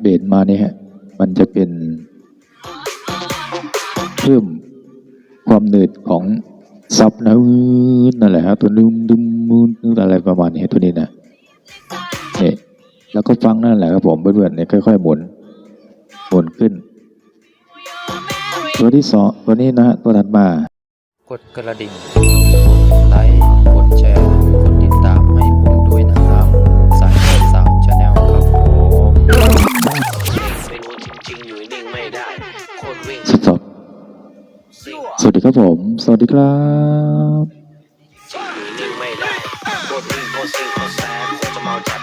เบสมาเนี่ยฮะมันจะเป็นเพิ่มความหนืดของซับนะนั่นแหละฮะตัวนุ่มดุมมูนอะไรประมาณนี้ตัวนี้นะเนี่ยแล้วก็ฟังนั่นแหละครับผมเพื่อนๆเนี่ยค่อยๆหมุนหมุนขึ้น ตัวที่สองตัวนี้นะฮะตัวถัดมากดกระดิ่งไลค์ ผม สวัสดีครับ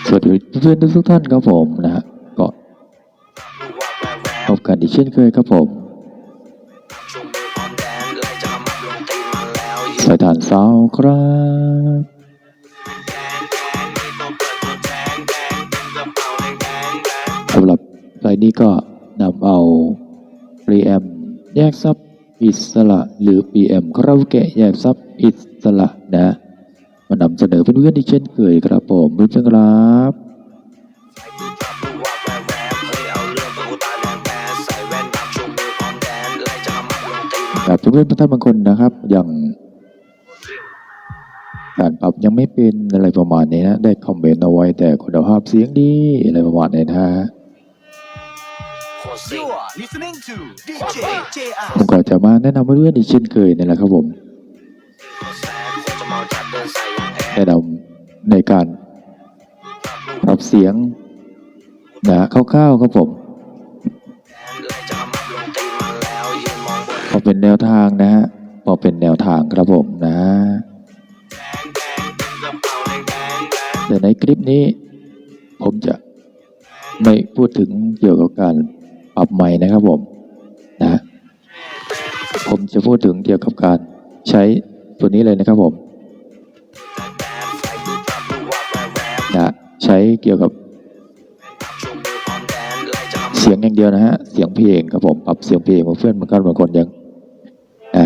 สวัสดีเพื่อนทุกท่านครับผมนะฮะก็พบกันอีกเช่นเคยครับผมสายฐานเศร้าครับสำหรับรายนี้ก็นำเอารีแอมแยกซับ อิสระหรือ PM คาราโอเกะแยกซับอิสระนะมานำเสนอเพื่อนๆอีกเช่นเคยครับผมรู้จักครับใส่ดูจับรู้ว่าแววแววเฮ้ยเอาเรื่องกับกูตายแรงแบนใส่แว่นดำชูมือพร้อมแดนไล่จะมามัดลงตีนมันกับเพื่อนๆท่านบางคนนะครับอย่างการปรับยังไม่เป็นอะไรประมาณนี้นะได้คอมเมนต์เอาไว้แต่คุณภาพเสียงดีอะไรประมาณนี้นะฮะโคตรซิ่ง You are listening to DJ JR. ผมก็จะมาแนะนำเพื่อนๆอีกเช่นเคยนี่แหละครับผมแตรจะเมาจัดเดินในะนำในการปรับเสียงนะคร่าวๆครับผมพอเป็นแนวทางนะฮะพอเป็นแนวทางครับผมนะแต่ในคลิปนี้ ผมจะไม่พูดถึงเกี่ยวกับการ ปรับใหม่นะครับผมนะผมจะพูดถึงเกี่ยวกับการใช้ตัวนี้เลยนะครับผมนะใช้เกี่ยวกับเลยจะมาเสียงอย่างเดียวนะฮะเสียงเพลงครับผมปรับเสียงเพลงของเพื่อนบางคนบางคนยังนะ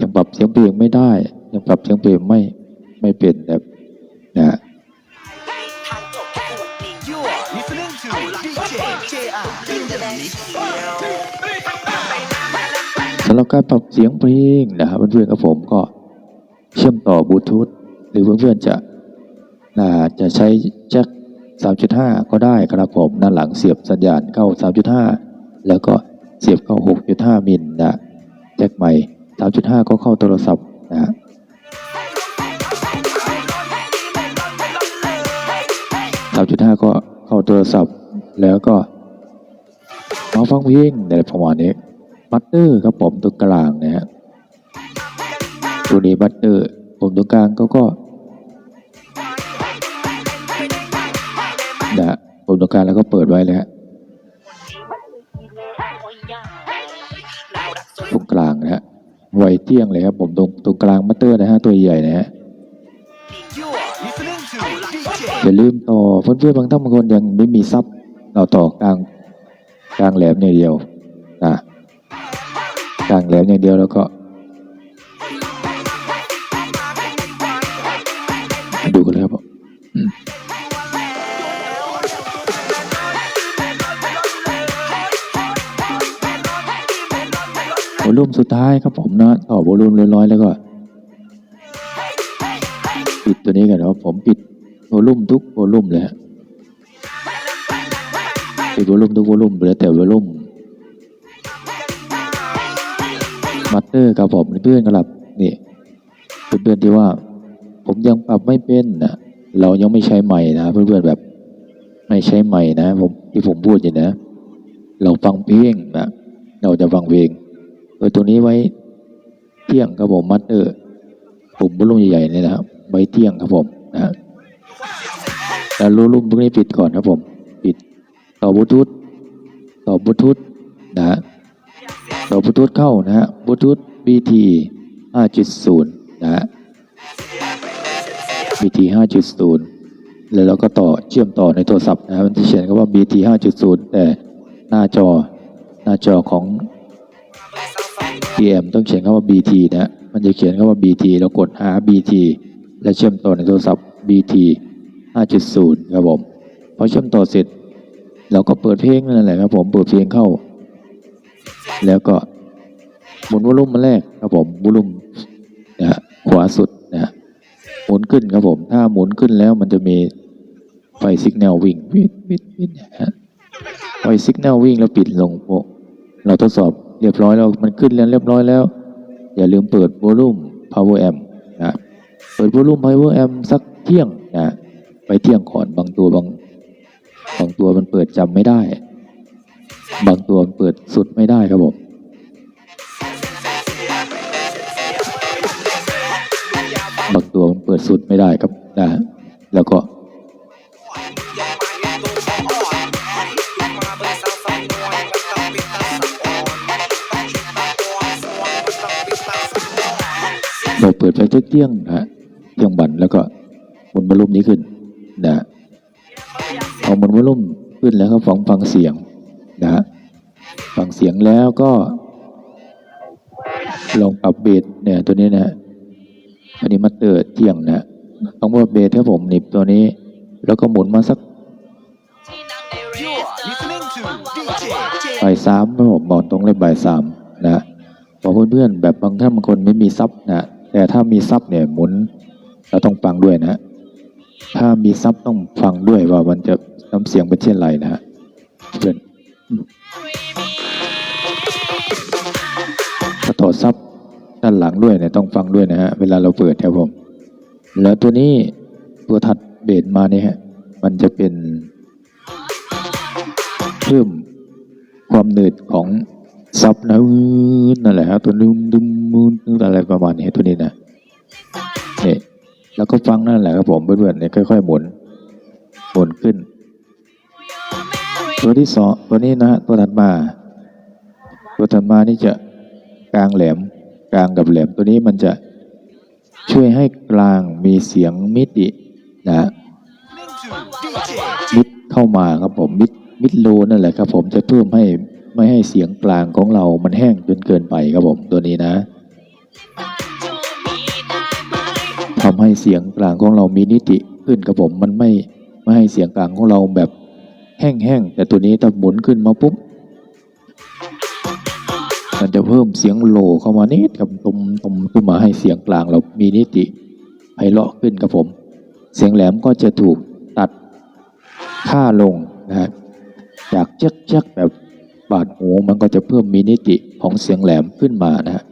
ยังปรับเสียงเพลงไม่ได้ ยังปรับเสียงเพลงไม่ไม่เป็นแบบ สำหรับการปรับเสียงเพลงนะครับเพื่อนๆกับผมก็เชื่อมต่อบลูทูธหรือเพื่อนๆจะอ่าจะใช้แจ็ค3.5 ก็ได้ครับผมด้านหลังเสียบสัญญาณเข้า 3.5 แล้วก็เสียบเข้า 6.5 มิลนะแจ็คใหม่ 3.5 ก็เข้าโทรศัพท์นะฮะ3.5 ก็เข้าโทรศัพท์ แล้วก็มาฟังเพลงในประมาณนี้บัตเตอร์ครับผมตรงกลางนะฮะตัวนี้บัตเตอร์ ผมตรงกลางก็ก็นะฮะผมตรงกลางแล้วก็เปิดไว้เลยฮะตรงกลางนะฮะไวเที่ยงเลยครับผมตรงตรงกลางบัตเตอร์นะฮะตัวใหญ่นะฮะอย่าลืมต่อเพื่อนๆบางท่านบางคนยังไม่มีซับ เราต่อกลางกลางแหลมอย่างเดียวนะกลางแหลมอย่างเดียวแล้วก็ดูกันเลยครับผมอืมวอลลุ่มสุดท้ายครับผมนะต่อวอลลุ่มเรียบร้อยแล้วก็ ปิดตัวนี้กันนะครับผมปิดวอลลุ่มทุกวอลลุ่มเลยฮะ ดวอลุ่มทุกวอลุ่มเหลือแต่วอลลุ่มมัตเตอร์ครับผมเพื่อนๆครับนี่เพื่อนๆที่ว่า ผมยังปรับไม่เป็นนะเรายังไม่ใช้ใหม่นะเพื่อนๆแบบ ไม่ใช้ใหม่นะ ผมที่ผมพูดอยู่นะ เราฟังเพลงนะเราจะฟังเพลงเออตัวนี้ไว้เที่ยงครับผมมัตเตอร์ปุ่มบอลลูนใหญ่ๆเนี่ยนะครับใบเที่ยงครับผมนะฮะแล้วรูลุ่มพวกนี้ปิดก่อนครับผม ปิด ต่อบลูทูธต่อบลูทูธนะฮะต่อบลูทูธเข้านะฮะบลูทูธ BT 5.0 นะฮะ BT 5.0 แล้วเราก็ต่อเชื่อมต่อในโทรศัพท์นะฮะมันจะเขียนคำว่า BT 5.0 แต่หน้าจอหน้าจอของ PM ต้องเขียนคำว่า BT นะมันจะเขียนคำว่า BT แล้วกดหา BT และเชื่อมต่อในโทรศัพท์ BT 5.0 ครับผม พอเชื่อมต่อเสร็จ เราก็เปิดเพลงนั่นแหละครับผมเปิดเพลงเข้า แล้วก็หมุนวอลลุ่มมาแรกครับผมวอลลุ่มนะฮะขวาสุดนะฮะหมุนขึ้นครับผม ถ้าหมุนขึ้นแล้วมันจะมีไฟสัญญาณวิ่งวิดวิดวิดนะฮะไฟสัญญาณวิ่งแล้วปิดลงโปเราทดสอบเรียบร้อยแล้วมันขึ้นแล้วเรียบร้อยแล้ว อย่าลืมเปิดวอลลุ่ม power amp นะเปิดวอลลุ่ม power amp สักเที่ยงนะไปเที่ยงก่อนบางตัวบาง บางตัวมันเปิดจำไม่ได้ บางตัวมันเปิดสุดไม่ได้ครับผมบางตัวมันเปิดสุดไม่ได้ครับนะแล้วก็เราเปิดไฟเที่ยงนะฮะเที่ยงบันแล้วก็หมุนวอลลุ่มนี้ขึ้นนะ ฮะพอหมุนวอลลุ่มขึ้นแล้วก็ฟังฟังเสียงนะฮะฟังเสียงแล้วก็ลองปรับเบสเนี่ยตัวนี้นะฮะอันนี้มาเตอร์เที่ยงนะฮะต้องปรับเบสครับผมหนิบตัวนี้ แล้วก็หมุนมาสัก You're listening to DJ บ่าย JR. สามครับผมบอกตรงเลยบ่ายสามนะฮะบอกเพื่อนๆแบบบางท่านบางคนไม่มีซับนะแต่ถ้ามีซับเนี่ยหมุนเราต้องฟังด้วยนะ ถ้ามีซับต้องฟังด้วยว่ามันจะน้ำเสียงเป็นเช่นไรนะฮะเพื่อนถ้าถอดซับด้านหลังด้วยเนี่ยต้องฟังด้วยนะฮะเวลาเราเปิดครับผม แล้วตัวนี้ตัวถัดเบสมาเนี่ยฮะมันจะเป็น เพิ่มความหนืดของซับนะนั่นแหละครับตัวนุ่มดุมมูนอะไรประมาณนี้ตัวนี้นะ แล้วก็ฟังนั่นแหละครับผมเพื่อนๆเนี่ยค่อยๆ หมุนหมุนขึ้น ตัวที่สองตัวนี้นะฮะตัวถัดมา ตัวถัดมานี่จะกลางแหลมกลางกับแหลมตัวนี้มันจะช่วยให้กลางมีเสียงมิตินะฮะมิดเข้ามาครับผมมิดมิดโลนั่นแหละครับผมจะเพิ่มให้ไม่ให้เสียงกลางของเรามันแห้งจนเกินไปครับผมตัวนี้นะ ทำให้เสียงกลางของเรามีนิติขึ้นครับผมมันไม่ไม่ให้เสียงกลางของเราแบบแห้งๆแต่ตัวนี้ถ้าหมุนขึ้นมาปุ๊บมันจะเพิ่มเสียงโลเข้ามานิดกับตุมตุมขึ้นมาให้เสียงกลางเรามีนิติไพเราะขึ้นครับผม เสียงแหลมก็จะถูกตัดค่าลงนะฮะจากเจ๊กเจ๊กแบบบาดหูมันก็จะเพิ่มมีนิติของเสียงแหลมขึ้นมานะฮะ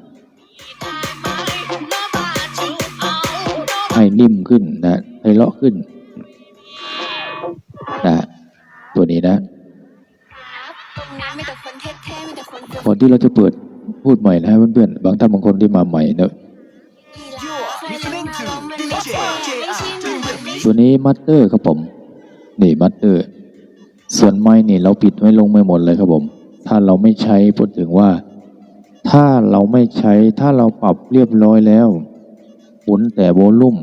ให้นิ่มขึ้นนะให้เลาะขึ้นนะฮะตัวนี้นะตรงนั้นมีแต่คนเท่ๆมีแต่คนเฟี้ยวก่อนที่เราจะเปิดพูดใหม่นะฮะเพื่อนๆบางท่านบางคนที่มาใหม่เนอะ You're listening to DJ JR. ตัวนี้มัตเตอร์ครับผม นี่มัตเตอร์ ส่วนไม้นี่เราปิดไว้ลงไม่หมดเลยครับผม ถ้าเราไม่ใช้พูดถึงว่า ถ้าเราไม่ใช้ถ้าเราปรับเรียบร้อยแล้วห มุนแต่โวลุ่ม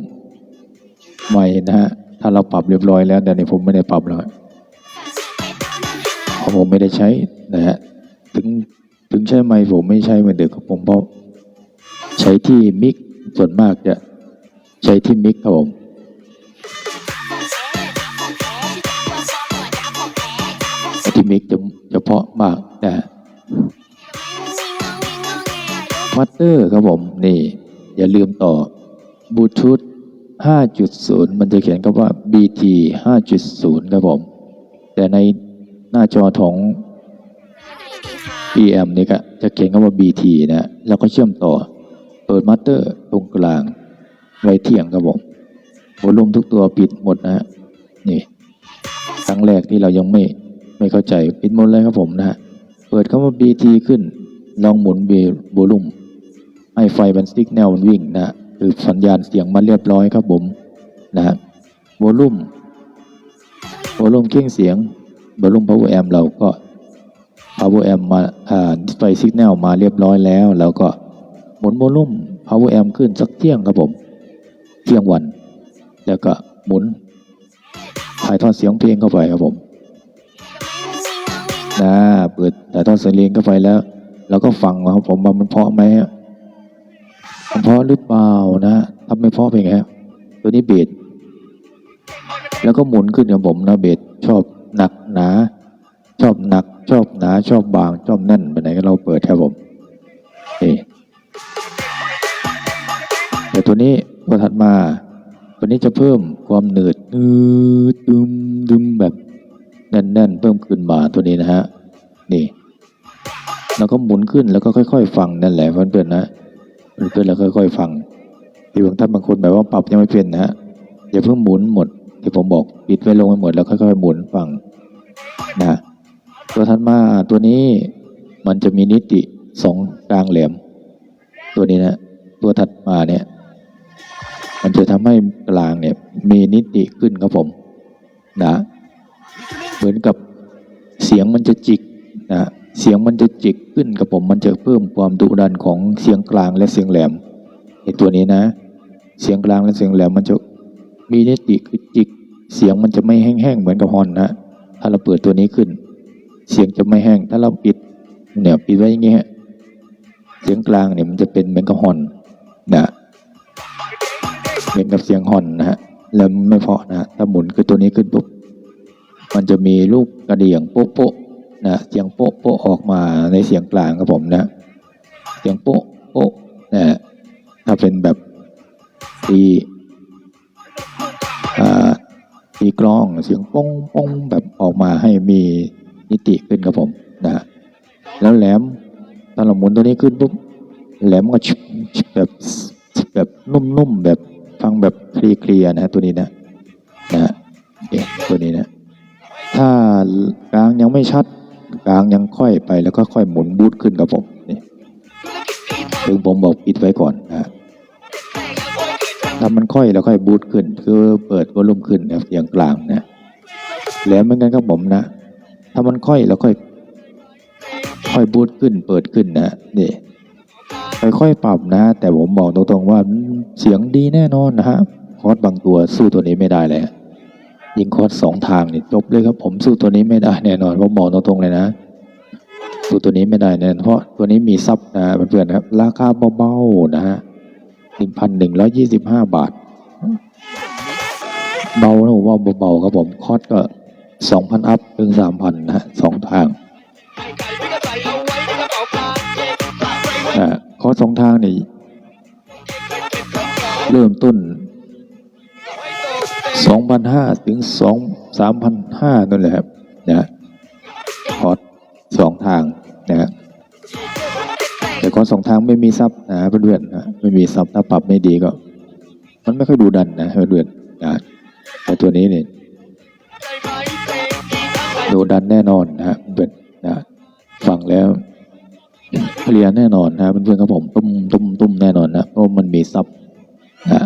ใหม่นะฮะ ถ้าเราปรับเรียบร้อยแล้ว แต่นี่ผมไม่ได้ปรับแล้วเพราะผมไม่ได้ใช้นะฮะ ถึงถึงใช้ไม้ผมไม่ใช้เหมือนเดิมครับผมเพราะใช้ที่มิกส่วนมากจะใช้ที่มิกครับผมที่มิกจะจะเพาะมากนะมัตเตอร์ครับผม นี่ อย่าลืมต่อ บลูทูธ5.0 มันจะเขียนคำว่า BT 5.0 ครับผม แต่ในหน้าจอของ PM นี่ก็จะเขียนคำว่า BT นะแล้วก็เชื่อมต่อ เปิดมัตเตอร์ตรงกลาง ไว้เที่ยงครับผมวอลุ่มทุกตัวปิดหมดนะฮะ นี่ ครั้งแรกที่เรายังไม่ไม่เข้าใจ ปิดหมดเลยครับผมนะฮะ เปิดคำว่า BT ขึ้น ลองหมุนเบโวลุ่มให้ไฟมันสิกแนวมันวิ่งนะ สัญญาณเสียงมาเรียบร้อยครับผมนะฮะโวลุ่มโวลุ่มเครื่องเสียงโวลุ่ม power amp เราก็ power amp มาอ่าไฟสิกแนลมาเรียบร้อยแล้วแล้วก็หมุนโวลุ่ม power amp ขึ้นสักเที่ยงครับผม เที่ยงวัน แล้วก็หมุนถ่ายทอดเสียงเพลงเข้าไปครับผมนะเปิดถ่ายทอดเสียงเพลงเข้าไปแล้วเราก็ฟังว่าครับผมว่ามันเพาะไหมมัน เพราะหรือเปล่านะถ้าไม่เพราะเป็นไงตัวนี้เบสแล้วก็หมุนขึ้นกับผมนะเบสชอบหนักหนา ชอบหนัก ชอบหนา ชอบบาง ชอบแน่นไปไหนก็เราเปิดครับผมนี่แต่ตัวนี้ตัวถัดมา ตัวนี้จะเพิ่มความหนืดนืดดึมดึมแบบแน่นๆเพิ่มขึ้นมาตัวนี้นะฮะนี่แล้วก็หมุนขึ้นแล้วก็ค่อย ๆ ฟังนั่นแหละเพื่อนๆนะ เพื่อนแล้วค่อยๆฟังที่บางท่านบางคนแบบว่าปรับยังไม่เป็นนะฮะอย่าเพิ่งหมุนหมดที่ผมบอกปิดไว้ลงไปหมดแล้วค่อยๆหมุนฟังนะตัวถัดมาตัวนี้มันจะมีนิติสองกลางแหลม ตัวนี้นะตัวถัดมาเนี่ย มันจะทำให้กลางเนี่ย มีนิติขึ้นครับผม นะ เหมือนกับเสียงมันจะจิกนะ เสียงมันจะจิกขึ้นกับผมมันจะเพิ่มความดุดันของเสียงกลางและเสียงแหลมไอตัวนี้นะ เสียงกลางและเสียงแหลมมันจะมีนิติคือจิก เสียงมันจะไม่แห้งๆเหมือนกับฮอนนะถ้าเราเปิดตัวนี้ขึ้น เสียงจะไม่แห้ง ถ้าเราปิดเนี่ยปิดไว้อย่างเงี้ยเสียงกลางเนี่ยมันจะเป็นเหมือนกับฮอนนะเหมือนกับเสียงฮอนนะฮะแล้วไม่เพราะนะถ้าหมุนคือตัวนี้ขึ้นปุ๊บมันจะมีลูกกระเดี่ยงโป๊ะ นะเสียงโป๊ะโป๊ะออกมาในเสียงกลางครับผมนะ เสียงโป๊ะโป๊ะนะถ้าเป็นแบบตีตีกล้องเสียงป้องป้องแบบออกมาให้มีนิติขึ้นครับผมนะแล้วแหลมตอนเราหมุนตัวนี้ขึ้นปุ๊บแหลมก็ชิบชิบแบบแบบนุ่มๆแบบฟังแบบเคลียร์นะตัวนี้นะนะตัวนี้นะถ้ากลางยังไม่ชัด กลางยังค่อยไปแล้วก็ค่อยหมุนบูทขึ้นกับผมนี่ถึงผมบอกปิดไว้ก่อนนะถ้ามันค่อยแล้วค่อยบูทขึ้น คือเปิดวอลลุ่มขึ้นนะอย่างกลางนะแล้วเหมือนกันครับผมนะ ถ้ามันค่อยแล้วค่อย ค่อยบูทขึ้น เปิดขึ้นนะนี่ค่อยๆปรับนะ แต่ผมบอกตรงๆว่าเสียงดีแน่นอนนะฮะคอร์สบางตัวสู้ตัวนี้ไม่ได้เลย ยิงคอร์สสองทางนี่จบเลยครับผมสู้ตัวนี้ไม่ได้แน่นอนผมอกตรงๆเลยนะ สู้ตัวนี้ไม่ได้แน่นอนเพราะตัวนี้มีซับนะเพื่อนๆครับ ราคาเบาๆนะฮะหนึ่งพันหนึ่งร้อยยี่สิบห้าบาท เบานะผมว่าเบาๆครับผมคอร์สก็สองพันอัพถึงสามพันนะฮะสองทางคอร์สสองทางนี่เริ่มต้น สองพันห้าถึงสองสามพันห้านั่นแหละครับนะคอร์สสองทางนะฮะแต่คอร์สสองทางไม่มีซับนะเพื่อนๆนะไม่มีซับถ้าปรับไม่ดีก็ มันไม่ค่อยดูดันนะเพื่อนๆนะแต่ตัวนี้เนี่ยดูดันแน่นอนนะฮะเพื่อนนะฟังแล้วเคลียร์แน่นอนนะเพื่อนๆครับผมตุ้มตุ้มตุ้มแน่นอนนะเพราะมันมีซับนะ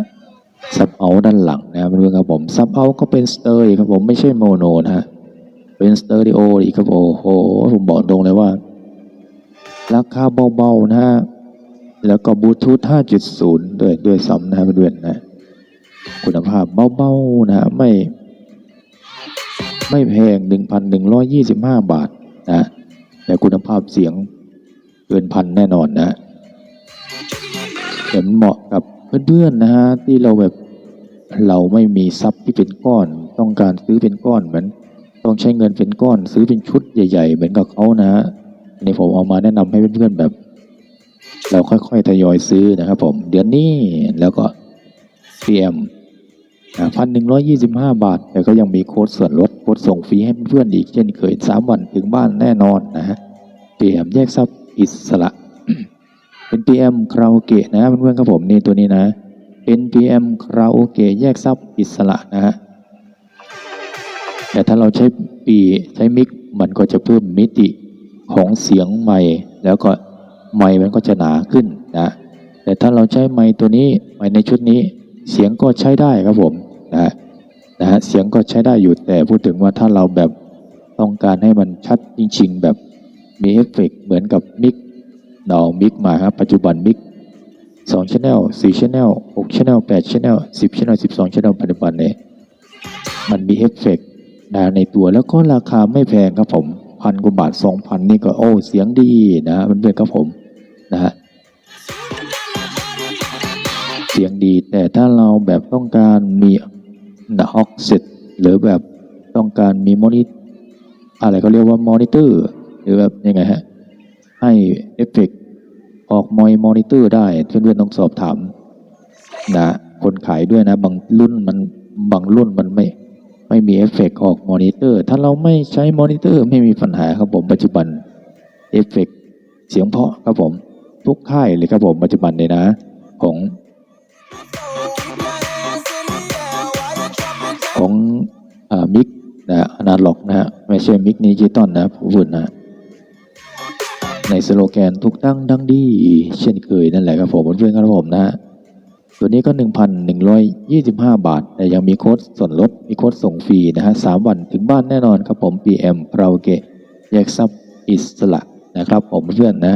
ซับเอาด้านหลังนะเพื่อนครับผมซับเอาก็เป็นสเตอริโอครับผมไม่ใช่โมโนนะฮะเป็นสเตอริโออีกครับโอ้โหผมบอกตรงเลยว่า ราคาเบาๆนะฮะแล้วก็บลูทูธ5.0 ด้วยด้วยซ้ำนะเพื่อนๆนะคุณภาพเบาๆนะฮะไม่ไม่แพง 1,125 บาทนะแต่คุณภาพเสียงเกินพันแน่นอนนะเดี๋ยวมันเหมาะกับ เพื่อนๆนะฮะที่เราแบบเราไม่มีทรัพย์ที่เป็นก้อน ต้องการซื้อเป็นก้อนเหมือนต้องใช้เงินเป็นก้อน ซื้อเป็นชุดใหญ่ ๆ เหมือนกับเขานะฮะนี่ผมเอามาแนะนำให้เพื่อนๆแบบ เราค่อยๆทยอยซื้อนะครับ ผม เดือนนี้แล้วก็ PM พันหนึ่งร้อยยี่สิบห้าบาท แต่ก็ยังมีโค้ดส่วนลดโค้ดส่งฟรีให้เพื่อนๆอีกเช่นเคยสามวันถึงบ้านแน่นอนนะฮะ PM แยกทรัพย์อิสระ เป็น PM คาราโอเกะนะเพื่อนๆครับผมนี่ตัวนี้นะเป็น PM คาราโอเกะแยกซับอิสระนะฮะแต่ถ้าเราใช้ปีใช้มิกมันก็จะเพิ่มมิติของเสียงใหม่ แล้วก็ไมค์มันก็จะหนาขึ้นนะ แต่ถ้าเราใช้ไมค์ตัวนี้ไมค์ในชุดนี้ เสียงก็ใช้ได้ครับผมนะนะฮะเสียงก็ใช้ได้อยู่แต่พูดถึงว่าถ้าเราแบบต้องการให้มันชัดจริง ๆ แบบมีเอฟเฟกต์เหมือนกับมิก เรา มิกมาครับ ปัจจุบันมิกสองชแนลสี่ชแนลหกชแนลแปดชแนลสิบชแนลสิบสองชแนลปัจจุบันเนี่ยมันมีเอฟเฟกต์นะในตัวแล้วก็ราคาไม่แพงครับผมพันกว่าบาทสองพันนี่ก็โอ้เสียงดีนะเพื่อนครับผมนะฮะเสียงดีแต่ถ้าเราแบบต้องการมีนะออกเซตหรือแบบต้องการมีมอนิอะไรเขาเรียกว่ามอนิเตอร์ หรือแบบยังไงฮะให้เอฟเฟกต์ ออกมอยมอนิเตอร์ได้เพื่อนๆต้องสอบถามนะคนขายด้วยนะ บางรุ่นมันบางรุ่นมันไม่ไม่มีเอฟเฟกต์ออกมอนิเตอร์ ถ้าเราไม่ใช้มอนิเตอร์ไม่มีปัญหาครับผมปัจจุบันเอฟเฟกต์เสียงเพาะครับผม ทุกค่ายเลยครับผมปัจจุบันเลยนะ ของ ของอ่ามิกนะอนาล็อกนะไม่ใช่มิกดิจิตอลนะผมพูดนะ ในสโลแกนทุกตั้งดังดีเช่นเคยนั่นแหละครับผมเพื่อนครับผมนะตัวนี้ก็ 1,125 บาท แต่ยังมีโค้ดส่วนลด มีโค้ดส่งฟรีนะฮะสามวันถึงบ้านแน่นอนครับผม PM เราเกะแยกซับอิสระนะครับผมเพื่อนๆนะ